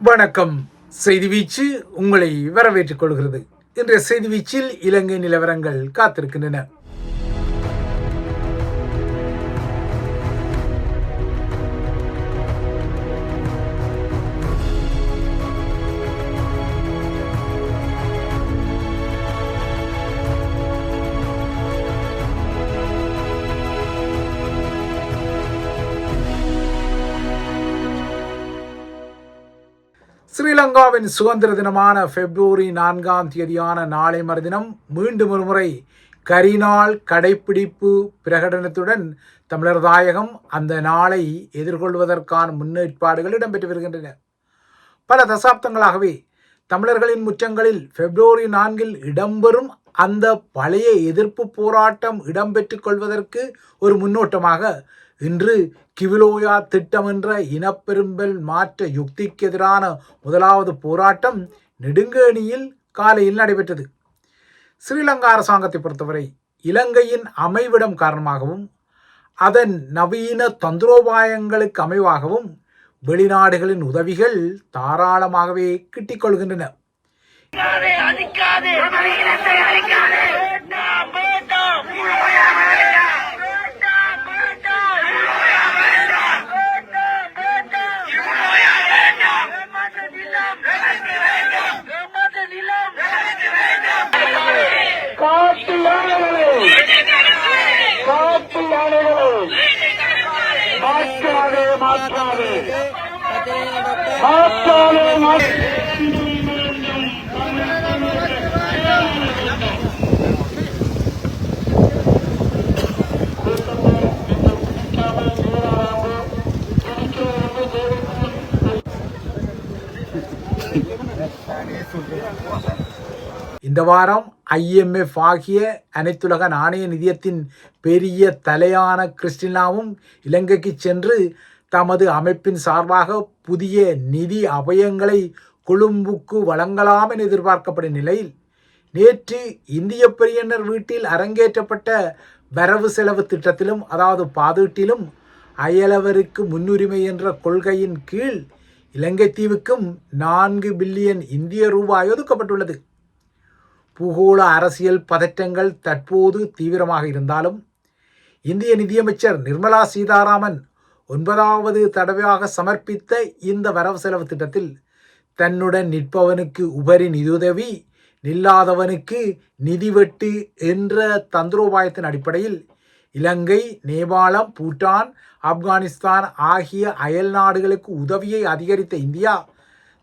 வணக்கம். செய்தி வீச்சு உங்களை வரவேற்றுக் கொள்கிறது. இன்றைய செய்தி வீச்சில் இலங்கை நிலவரங்கள் காத்திருக்கின்றன. ஸ்ரீலங்காவின் சுதந்திர தினமான பிப்ரவரி நான்காம் தேதியான நாளை மறுதினம் மீண்டும் ஒருமுறை கரிநாள் கடைப்பிடிப்பு பிரகடனத்துடன் தமிழர் தாயகம் அந்த நாளை எதிர்கொள்வதற்கான முன்னேற்பாடுகள் இடம்பெற்று வருகின்றன. பல தசாப்தங்களாகவே தமிழர்களின் முற்றங்களில் பிப்ரவரி நான்கில் இடம்பெறும் அந்த பழைய எதிர்ப்பு போராட்டம் இடம்பெற்றுக் கொள்வதற்கு ஒரு முன்னோட்டமாக இன்று கிவிலோயா திட்டம் என்ற இனப்பெரும்பல் மாற்ற யுக்திக்கு எதிரான முதலாவது போராட்டம் நெடுங்கேணியில் காலையில் நடைபெற்றது. ஸ்ரீலங்கா அரசாங்கத்தை பொறுத்தவரை இலங்கையின் அமைவிடம் காரணமாகவும் அதன் நவீன தந்திரோபாயங்களுக்கு அமைவாகவும் வெளிநாடுகளின் உதவிகள் தாராளமாகவே கிட்டிக் கொள்கின்றன. இந்த வாரம் ஐஎம்எஃப் ஆகிய அனைத்துலக நாணய நிதியத்தின் பெரிய தலையான கிறிஸ்டினாவும் இலங்கைக்கு சென்று தமது அமைப்பின் சார்பாக புதிய நிதி அபயங்களை கொழும்புக்கு வழங்கலாம் என எதிர்பார்க்கப்படும் நிலையில் நேற்று இந்திய பெரியனர் வீட்டில் அரங்கேற்றப்பட்ட வரவு செலவு திட்டத்திலும் அதாவது பாதீட்டிலும் அயலவருக்கு முன்னுரிமை என்ற கொள்கையின் கீழ் இலங்கை தீவுக்கும் நான்கு பில்லியன் இந்திய ரூபாய் ஒதுக்கப்பட்டுள்ளது. பூகோள அரசியல் பதற்றங்கள் தற்போது தீவிரமாக இருந்தாலும் இந்திய நிதியமைச்சர் நிர்மலா சீதாராமன் ஒன்பதாவது தடவையாக சமர்ப்பித்த இந்த வரவு செலவு திட்டத்தில் தன்னுடன் நிற்பவனுக்கு உபரி நிதியுதவி நில்லாதவனுக்கு நிதி வெட்டு என்ற தந்திரோபாயத்தின் அடிப்படையில் இலங்கை நேபாளம் பூட்டான் ஆப்கானிஸ்தான் ஆகிய அயல் நாடுகளுக்கு உதவியை அதிகரித்த இந்தியா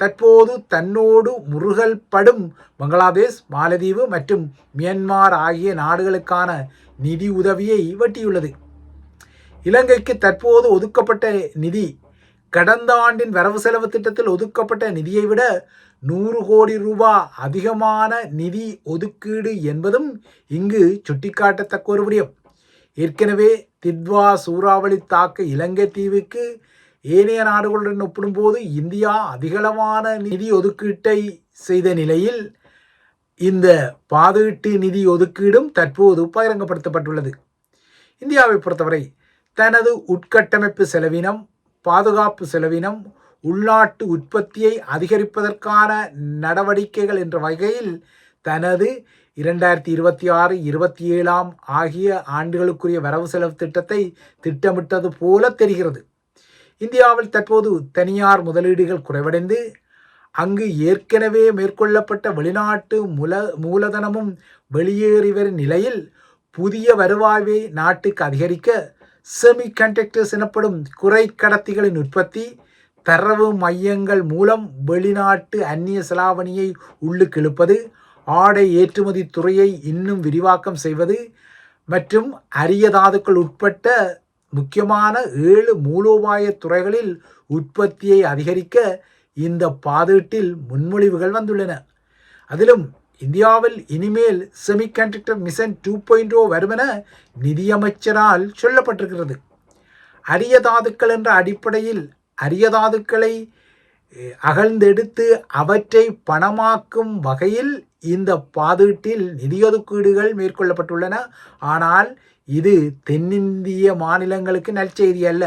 தற்போது தன்னோடு முருகல் படும் பங்களாதேஷ் மாலதீவு மற்றும் மியான்மர் ஆகிய நாடுகளுக்கான நிதி உதவியை வெட்டியுள்ளது. இலங்கைக்கு தற்போது ஒதுக்கப்பட்ட நிதி கடந்த ஆண்டின் வரவு செலவு திட்டத்தில் ஒதுக்கப்பட்ட நிதியை விட நூறு கோடி ரூபாய் அதிகமான நிதி ஒதுக்கீடு என்பதும் இங்கு சுட்டிக்காட்டத்தக்க ஒரு விடயம். ஏற்கனவே தித்வா சூறாவளி தாக்க இலங்கை தீவுக்கு ஏனைய நாடுகளுடன் ஒப்பிடும்போது இந்தியா அதிகளவான நிதி ஒதுக்கீட்டை செய்த நிலையில் இந்த பாதீட்டு நிதி ஒதுக்கீடும் தற்போது பகிரங்கப்படுத்தப்பட்டுள்ளது. இந்தியாவை பொறுத்தவரை தனது உட்கட்டமைப்பு செலவினம் பாதுகாப்பு செலவினம் உள்நாட்டு உற்பத்தியை அதிகரிப்பதற்கான நடவடிக்கைகள் என்ற வகையில் தனது இரண்டாயிரத்தி இருபத்தி ஆறு இருபத்தி ஏழாம் ஆகிய ஆண்டுகளுக்குரிய வரவு செலவு திட்டத்தை திட்டமிட்டது போல தெரிகிறது. இந்தியாவில் தற்போது தனியார் முதலீடுகள் குறைவடைந்து அங்கு ஏற்கனவே மேற்கொள்ளப்பட்ட வெளிநாட்டு மூல மூலதனமும் வெளியேறி வரும் நிலையில் புதிய வருவாயை நாட்டுக்கு அதிகரிக்க செமி கண்டக்டர்ஸ் எனப்படும் குறை கடத்திகளின் உற்பத்தி தரவு மையங்கள் மூலம் வெளிநாட்டு அந்நிய செலாவணியை உள்ளுக்கு இழுப்பது ஆடை ஏற்றுமதி துறையை இன்னும் விரிவாக்கம் செய்வது மற்றும் அரிய தாதுக்கள் உட்பட்ட முக்கியமான ஏழு மூலோபாய துறைகளில் உற்பத்தியை அதிகரிக்க இந்த பாதீட்டில் முன்மொழிவுகள் வந்துள்ளன. அதிலும் இந்தியாவில் இனிமேல் semiconductor mission two point O வருமென நிதியமைச்சரால் சொல்லப்பட்டிருக்கிறது. அரிய தாதுக்கள் என்ற அடிப்படையில் அரிய தாதுக்களை அகழ்ந்தெடுத்து அவற்றை பணமாக்கும் வகையில் இந்த பாதீட்டில் நிதியொதுக்கீடுகள் மேற்கொள்ளப்பட்டுள்ளன. ஆனால் இது தென்னிந்திய மாநிலங்களுக்கு நற்செய்தி அல்ல.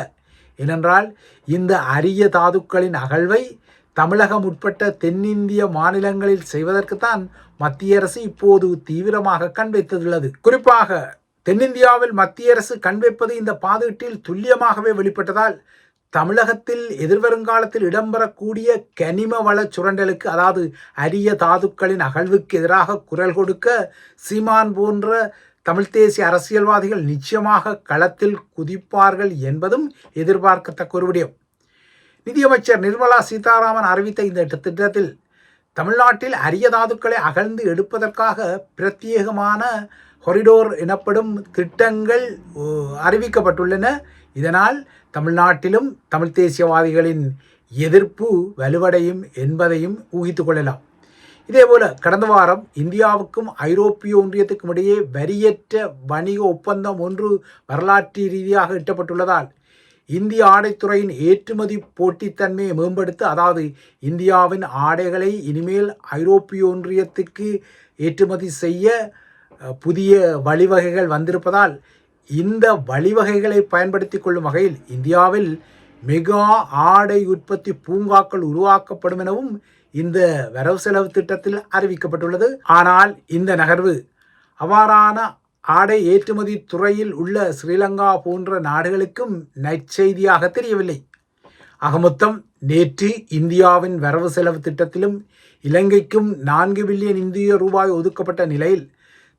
ஏனென்றால் இந்த அரிய தாதுக்களின் அகழ்வை தமிழகம் உட்பட்ட தென்னிந்திய மாநிலங்களில் செய்வதற்குத்தான் மத்திய அரசு இப்போது தீவிரமாக கண் வைத்துள்ளது. குறிப்பாக தென்னிந்தியாவில் மத்திய அரசு கண் வைப்பது இந்த பாதீட்டில் துல்லியமாகவே வெளிப்பட்டதால் தமிழகத்தில் எதிர்வருங்காலத்தில் இடம்பெறக்கூடிய கனிம வள சுரண்டலுக்கு அதாவது அரிய தாதுக்களின் அகழ்வுக்கு எதிராக குரல் கொடுக்க சீமான் போன்ற தமிழ் தேசிய அரசியல்வாதிகள் நிச்சயமாக களத்தில் குதிப்பார்கள் என்பதும் எதிர்பார்க்கத்தக்க ஒரு விடயம். நிதியமைச்சர் நிர்மலா சீதாராமன் அறிவித்த இந்த திட்டத்தில் தமிழ்நாட்டில் அரிய தாதுக்களை அகழ்ந்து எடுப்பதற்காக பிரத்யேகமான கொரிடோர் எனப்படும் திட்டங்கள் அறிவிக்கப்பட்டுள்ளன. இதனால் தமிழ்நாட்டிலும் தமிழ் தேசியவாதிகளின் எதிர்ப்பு வலுவடையும் என்பதையும் ஊகித்து கொள்ளலாம். இதேபோல கடந்த வாரம் இந்தியாவுக்கும் ஐரோப்பிய ஒன்றியத்துக்கும் இடையே வரியற்ற வணிக ஒப்பந்தம் ஒன்று வரலாற்று ரீதியாக எட்டப்பட்டுள்ளதால் இந்திய ஆடைத்துறையின் ஏற்றுமதி போட்டித்தன்மையை மேம்படுத்த அதாவது இந்தியாவின் ஆடைகளை இனிமேல் ஐரோப்பிய ஒன்றியத்துக்கு ஏற்றுமதி செய்ய புதிய வழிவகைகள் வந்திருப்பதால் இந்த வழிவகைகளை பயன்படுத்தி கொள்ளும் வகையில் இந்தியாவில் மெகா ஆடை உற்பத்தி பூங்காக்கள் உருவாக்கப்படும் எனவும் இந்த வரவு செலவு திட்டத்தில் அறிவிக்கப்பட்டுள்ளது. ஆனால் இந்த நகர்வு அவ்வாறான ஆடை ஏற்றுமதி துறையில் உள்ள ஸ்ரீலங்கா போன்ற நாடுகளுக்கும் நற்செய்தியாக தெரியவில்லை. அகமொத்தம் நேற்று இந்தியாவின் வரவு செலவு திட்டத்திலும் இலங்கைக்கும் நான்கு பில்லியன் இந்திய ரூபாய் ஒதுக்கப்பட்ட நிலையில்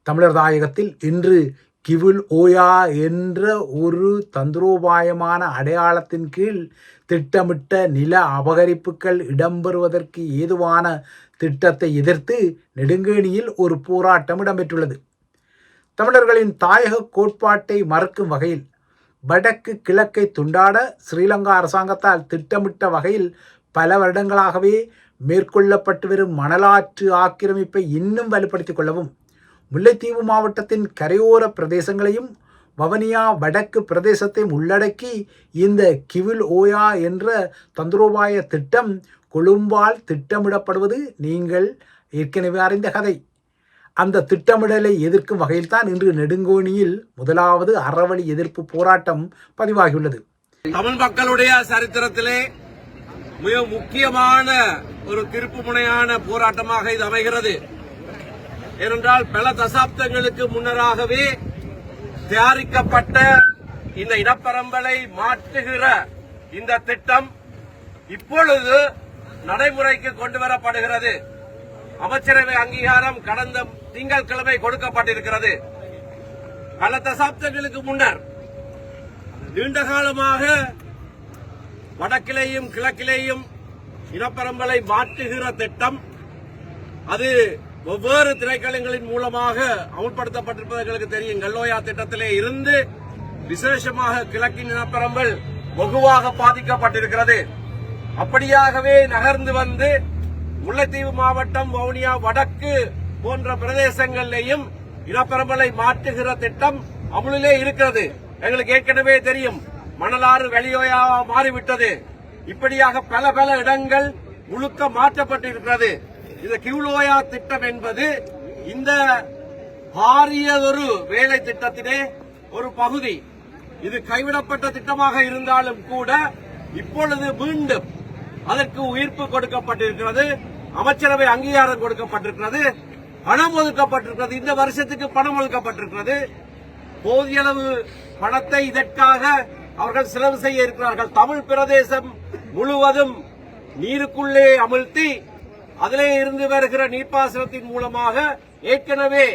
தமிழர் தாயகத்தில் இன்று கிவுல் ஓயா என்ற ஒரு தந்திரோபாயமான அடையாளத்தின் கீழ் திட்டமிட்ட நில அபகரிப்புகள் இடம்பெறுவதற்கு ஏதுவான திட்டத்தை எதிர்த்து நெடுங்கேணியில் ஒரு போராட்டம் இடம்பெற்றுள்ளது. தமிழர்களின் தாயக கோட்பாட்டை மறுக்கும் வகையில் வடக்கு கிழக்கை துண்டாட ஸ்ரீலங்கா அரசாங்கத்தால் திட்டமிட்ட வகையில் பல வருடங்களாகவே மேற்கொள்ளப்பட்டு வரும் மணலாற்று ஆக்கிரமிப்பை இன்னும் வலுப்படுத்திக் கொள்ளவும் முல்லைத்தீவு மாவட்டத்தின் கரையோர பிரதேசங்களையும் வவனியா வடக்கு பிரதேசத்தையும் உள்ளடக்கி இந்த கிவில் ஓயா என்ற தந்திரோபாய திட்டம் கொழும்பால் திட்டமிடப்படுவது நீங்கள் ஏற்கனவே அறிந்த கதை. அந்த திட்டமிடலை எதிர்க்கும் வகையில்தான் இன்று நெடுங்கோணியில் முதலாவது அறவழி எதிர்ப்பு போராட்டம் பதிவாகியுள்ளது. தமிழ் மக்களுடைய சரித்திரத்திலே மிக முக்கியமான ஒரு திருப்பு முனையான போராட்டமாக இது அமைகிறது. ஏனென்றால் பல தசாப்தங்களுக்கு முன்னராகவே தயாரிக்கப்பட்ட இந்த இனப்பரம்பலை மாற்றுகிற இந்த திட்டம் இப்பொழுது நடைமுறைக்கு கொண்டு வரப்படுகிறது அமைச்சரவை அங்கீகாரம் கடந்த திங்கட்கிழமை கொடுக்கப்பட்டிருக்கிறது. பல தசாப்தங்களுக்கு முன்னர் நீண்ட காலமாக வடக்கிலேயும் கிழக்கிலேயும் இனப்பரம்பலை மாற்றுகிற திட்டம் அது வெவ்வேறு திரைக்களங்களின் மூலமாக அமுல்படுத்தப்பட்டிருப்பது எங்களுக்கு தெரியும். கல்லோயா திட்டத்திலே இருந்து விசேஷமாக கிழக்கின் இனப்பெரம்பல் வெகுவாக பாதிக்கப்பட்டிருக்கிறது. அப்படியாகவே நகர்ந்து வந்து முல்லைத்தீவு மாவட்டம் வவுனியா வடக்கு போன்ற பிரதேசங்களிலேயும் இனப்பெரம்பலை மாற்றுகிற திட்டம் அமுலிலே இருக்கிறது. எங்களுக்கு ஏற்கனவே தெரியும். மணலாறு வெளியோயா மாறிவிட்டது. இப்படியாக பல பல இடங்கள் முழுக்க மாற்றப்பட்டிருக்கிறது. இந்த கியூலோயா திட்டம் என்பது இந்த பாரியதொரு வேலை திட்டத்திலே ஒரு பகுதி. இது கைவிடப்பட்ட திட்டமாக இருந்தாலும் கூட இப்பொழுது மீண்டும் அதற்கு உயிர்ப்பு கொடுக்கப்பட்டிருக்கிறது அமைச்சரவை அங்கீகாரம் கொடுக்கப்பட்டிருக்கிறது பணம் ஒதுக்கப்பட்டிருக்கிறது இந்த வருஷத்துக்கு பணம் ஒதுக்கப்பட்டிருக்கிறது. போதிய அளவு பணத்தை இதற்காக அவர்கள் செலவு செய்ய இருக்கிறார்கள். தமிழ் பிரதேசம் முழுவதும் நீருக்குள்ளே அமிழ்த்தி அதிலே இருந்து வருகிற நீர்ப்பாசனத்தின் மூலமாக ஏற்கனவே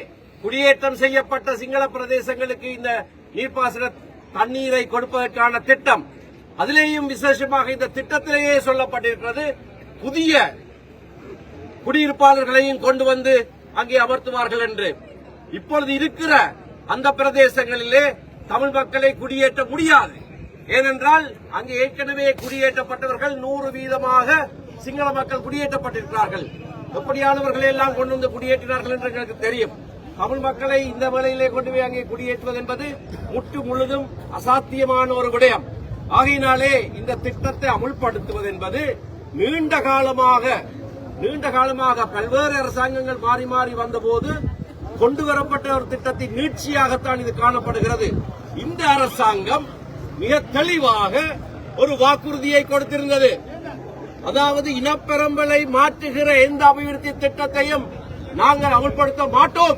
குடியேற்றம் செய்யப்பட்ட சிங்கள பிரதேசங்களுக்கு இந்த நீர்ப்பாசன தண்ணீரை கொடுப்பதற்கான திட்டம். அதிலேயும் விசேஷமாக இந்த திட்டத்திலேயே சொல்லப்பட்டிருக்கிறது புதிய குடியிருப்பாளர்களையும் கொண்டு வந்து அங்கே அமர்த்துவார்கள் என்று. இப்பொழுது இருக்கிற அந்த பிரதேசங்களிலே தமிழ் மக்களை குடியேற்ற முடியாது. ஏனென்றால் அங்கே ஏற்கனவே குடியேற்றப்பட்டவர்கள் நூறு வீதமாக சிங்கள மக்கள் குடியேற்றப்பட்டிருக்கிறார்கள். எப்படியானவர்களை எல்லாம் கொண்டு வந்து குடியேற்றினார்கள் என்று எங்களுக்கு தெரியும். தமிழ் மக்களை இந்த வேலையிலே கொண்டு போய் அங்கே குடியேற்றுவது என்பது முற்று முழுதும் அசாத்தியமான ஒரு விடயம். ஆகையினாலே இந்த திட்டத்தை அமுல்படுத்துவது என்பது நீண்ட காலமாக நீண்ட காலமாக பல்வேறு அரசாங்கங்கள் மாறி மாறி வந்தபோது கொண்டு வரப்பட்ட ஒரு திட்டத்தின் நீட்சியாகத்தான் இது காணப்படுகிறது. இந்த அரசாங்கம் மிக தெளிவாக ஒரு வாக்குறுதியை கொடுத்திருந்தது. அதாவது இனப்பெரம்பலை மாற்றுகிற எந்த அபிவிருத்தி திட்டத்தையும் நாங்கள் அமல்படுத்த மாட்டோம்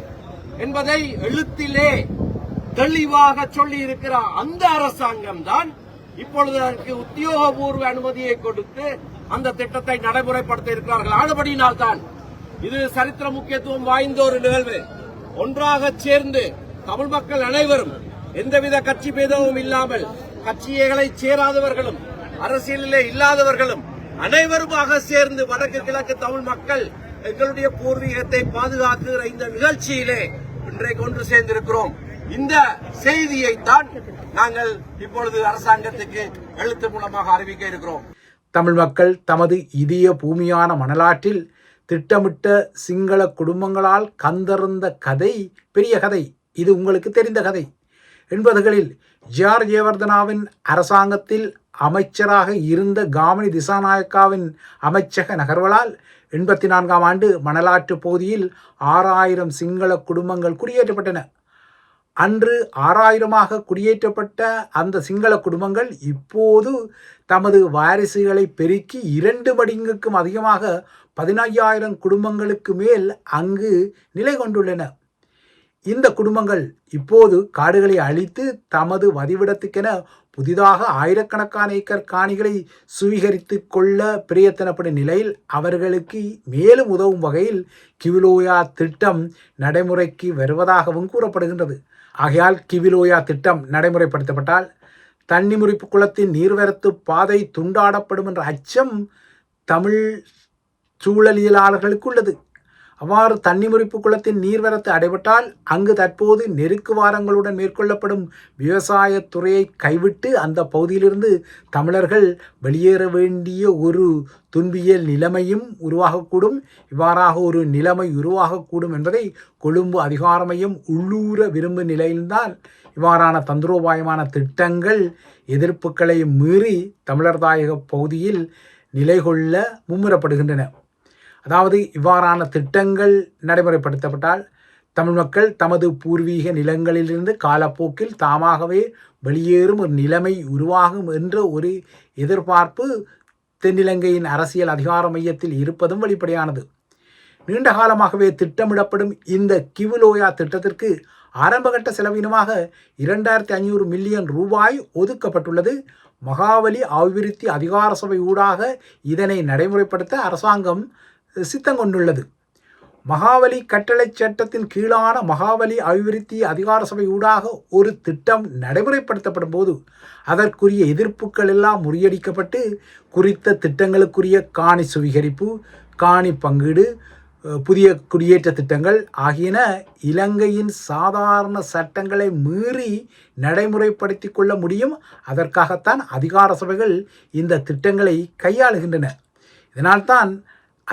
என்பதை எழுத்திலே தெளிவாக சொல்லி இருக்கிற அந்த அரசாங்கம் தான் இப்பொழுது அதற்கு உத்தியோகபூர்வ அனுமதியை கொடுத்து அந்த திட்டத்தை நடைமுறைப்படுத்த இருக்கிறார்கள் ஆனபடியினால் தான் இது சரித்திர முக்கியத்துவம் வாய்ந்த ஒரு நிகழ்வு. ஒன்றாக சேர்ந்து தமிழ் மக்கள் அனைவரும் எந்தவித கட்சி பேதமும் இல்லாமல் கட்சிகளை சேராதவர்களும் அரசியலிலே இல்லாதவர்களும் அனைவருமாக சேர்ந்து வடக்கு கிழக்கு தமிழ் மக்கள் எங்களுடைய பூர்வீகத்தை பாதுகாக்கிற இந்த நிகழ்ச்சியிலே இன்றைக்கு ஒன்று சேர்ந்திருக்கிறோம். இந்த செய்தியைத்தான் நாங்கள் இப்பொழுது அரசாங்கத்துக்கு எழுத்து மூலமாக அறிவிக்க இருக்கிறோம். தமிழ் மக்கள் தமது இதய பூமியான மணலாற்றில் திட்டமிட்ட சிங்கள குடும்பங்களால் கந்தறிந்த கதை பெரிய கதை இது உங்களுக்கு தெரிந்த கதை. எண்பதுகளில் ஜிஆர் ஜெயவர்தனாவின் அரசாங்கத்தில் அமைச்சராக இருந்த காமினி திசாநாயக்காவின் அமைச்சக நகர்வலால் எண்பத்தி நான்காம் ஆண்டு மணலாற்று பகுதியில் ஆறாயிரம் சிங்கள குடும்பங்கள் குடியேற்றப்பட்டன. அன்று ஆறாயிரமாக குடியேற்றப்பட்ட அந்த சிங்கள குடும்பங்கள் இப்போது தமது வாரிசுகளை பெருக்கி இரண்டு மடங்குக்கும் அதிகமாக பதினையாயிரம் குடும்பங்களுக்கு மேல் அங்கு நிலை கொண்டுள்ளன. இந்த குடும்பங்கள் இப்போது காடுகளை அழித்து தமது வதிவிடத்துக்கென புதிதாக ஆயிரக்கணக்கான ஏக்கர் காணிகளை சுவீகரித்து கொள்ள பிரயத்தனப்படும் நிலையில் அவர்களுக்கு மேலும் உதவும் வகையில் கிவிலோயா திட்டம் நடைமுறைக்கு வருவதாகவும் கூறப்படுகின்றது. ஆகையால் கிவிலோயா திட்டம் நடைமுறைப்படுத்தப்பட்டால் தன்னிமுறிப்பு குளத்தின் நீர்வரத்து பாதை துண்டாடப்படும் என்ற அச்சம் தமிழ் சூழலியலாளர்களுக்கு உள்ளது. அவ்வாறு தன்னிமுறிப்பு குளத்தின் நீர்வரத்து அடைபட்டால் அங்கு தற்போது நெருக்கு வாரங்களுடன் மேற்கொள்ளப்படும் விவசாயத் துறையை கைவிட்டு அந்த பகுதியிலிருந்து தமிழர்கள் வெளியேற வேண்டிய ஒரு துன்பியல் நிலைமையும் உருவாகக்கூடும். இவ்வாறாக ஒரு நிலைமை உருவாகக்கூடும் என்பதை கொழும்பு அதிகாரமையும் உள்ளூர விரும்பும் நிலையில்தான் இவ்வாறான தந்திரோபாயமான திட்டங்கள் எதிர்ப்புகளை மீறி தமிழர்தாயக பகுதியில் நிலை கொள்ள மும்முரப்படுகின்றன. அதாவது இவ்வாறான திட்டங்கள் நடைமுறைப்படுத்தப்பட்டால் தமிழ் மக்கள் தமது பூர்வீக நிலங்களிலிருந்து காலப்போக்கில் தாமாகவே வெளியேறும் ஒரு நிலைமை உருவாகும் என்ற ஒரு எதிர்பார்ப்பு தென்னிலங்கையின் அரசியல் அதிகார மையத்தில் இருப்பதும் வெளிப்படையானது. நீண்ட காலமாகவே திட்டமிடப்படும் இந்த கிவுலோயா திட்டத்திற்கு ஆரம்பகட்ட செலவினமாக இரண்டாயிரத்தி ஐநூறு மில்லியன் ரூபாய் ஒதுக்கப்பட்டுள்ளது. மகாவலி அபிவிருத்தி அதிகார சபை ஊடாக இதனை நடைமுறைப்படுத்த அரசாங்கம் சித்தம் கொண்டுள்ளது மகாவலி கட்டளை சட்டத்தின் கீழான மகாவலி அபிவிருத்தி அதிகார சபை ஊடாக ஒரு திட்டம் நடைமுறைப்படுத்தப்படும் போது அதற்குரிய எதிர்ப்புகள் எல்லாம் முறியடிக்கப்பட்டு குறித்த திட்டங்களுக்குரிய காணி சுவீகரிப்பு காணி பங்கீடு புதிய குடியேற்ற திட்டங்கள் ஆகியன இலங்கையின் சாதாரண சட்டங்களை மீறி நடைமுறைப்படுத்தி கொள்ள முடியும். அதற்காகத்தான் அதிகார சபைகள் இந்த திட்டங்களை கையாளுகின்றன. இதனால்தான்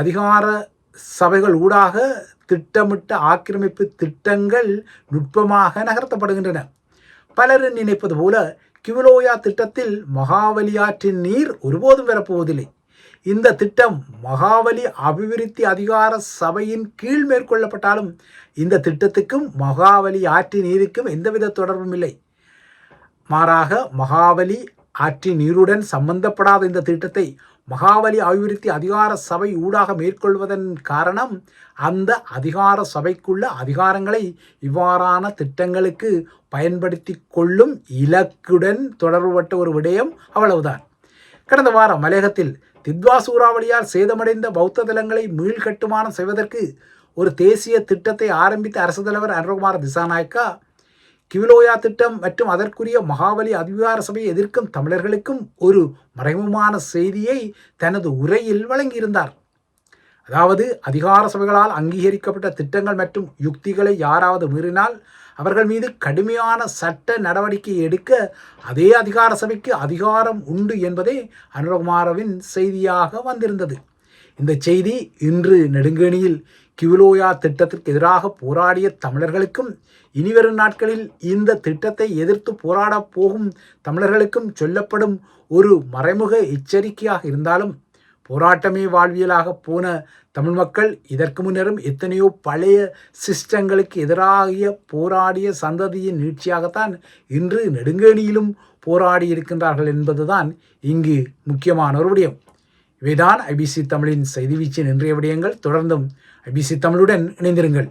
அதிகார சபைகள் ஊடாக திட்டமிட்ட ஆக்கிரமிப்பு திட்டங்கள் நுட்பமாக நகர்த்தப்படுகின்றன. பலர் நினைப்பது போல கிவிலோயா திட்டத்தில் மகாவலி ஆற்றின் நீர் ஒருபோதும் வரப்போவதில்லை. இந்த திட்டம் மகாவலி அபிவிருத்தி அதிகார சபையின் கீழ் மேற்கொள்ளப்பட்டாலும் இந்த திட்டத்துக்கும் மகாவலி ஆற்றின் நீருக்கும் எந்தவித தொடர்பும் இல்லை. மாறாக மகாவலி ஆற்றி நீருடன் சம்பந்தப்படாத இந்த திட்டத்தை மகாவலி அபிவிருத்தி அதிகார சபை ஊடாக மேற்கொள்வதன் காரணம் அந்த அதிகார சபைக்குள்ள அதிகாரங்களை இவ்வாறான திட்டங்களுக்கு பயன்படுத்தி கொள்ளும் இலக்குடன் தொடர்புபட்ட ஒரு விடயம் அவ்வளவுதான். கடந்த வாரம் மலையகத்தில் தித்வா சூறாவளியால் சேதமடைந்த பௌத்த தலங்களை மீள்கட்டுமானம் செய்வதற்கு ஒரு தேசிய திட்டத்தை ஆரம்பித்த அரசு தலைவர் அனுரகுமார் திசாநாயக்கா கிவிலோயா திட்டம் மற்றும் அதற்குரிய மகாபலி அதிகார சபையை எதிர்க்கும் தமிழர்களுக்கும் ஒரு மறைமுகமான செய்தியை தனது உரையில் வழங்கியிருந்தார். அதாவது அதிகார சபைகளால் அங்கீகரிக்கப்பட்ட திட்டங்கள் மற்றும் யுக்திகளை யாராவது மீறினால் அவர்கள் மீது கடுமையான சட்ட நடவடிக்கை எடுக்க அதே அதிகார சபைக்கு அதிகாரம் உண்டு என்பதே அனுரகுமாரவின் செய்தியாக வந்திருந்தது. இந்த செய்தி இன்று நெடுங்கணியில் கிவிலோயா திட்டத்திற்கு எதிராக போராடிய தமிழர்களுக்கும் இனிவரும் நாட்களில் இந்த திட்டத்தை எதிர்த்து போராடப் போகும் தமிழர்களுக்கும் சொல்லப்படும் ஒரு மறைமுக எச்சரிக்கையாக இருந்தாலும் போராட்டமே வாழ்வியலாக போன தமிழ் மக்கள் இதற்கு முன்னரும் எத்தனையோ பழைய சிஸ்டங்களுக்கு எதிராக போராடிய சந்ததியின் நீட்சியாகத்தான் இன்று நெடுங்கேணியிலும் போராடி இருக்கின்றார்கள் என்பதுதான் இங்கு முக்கியமான ஒரு விடயம். இவைதான் ஐபிசி தமிழின் செய்தி வீச்சின் இன்றைய விடயங்கள் தொடர்ந்தும் ஐபிசி தமிழுடன் இணைந்திருங்கள்.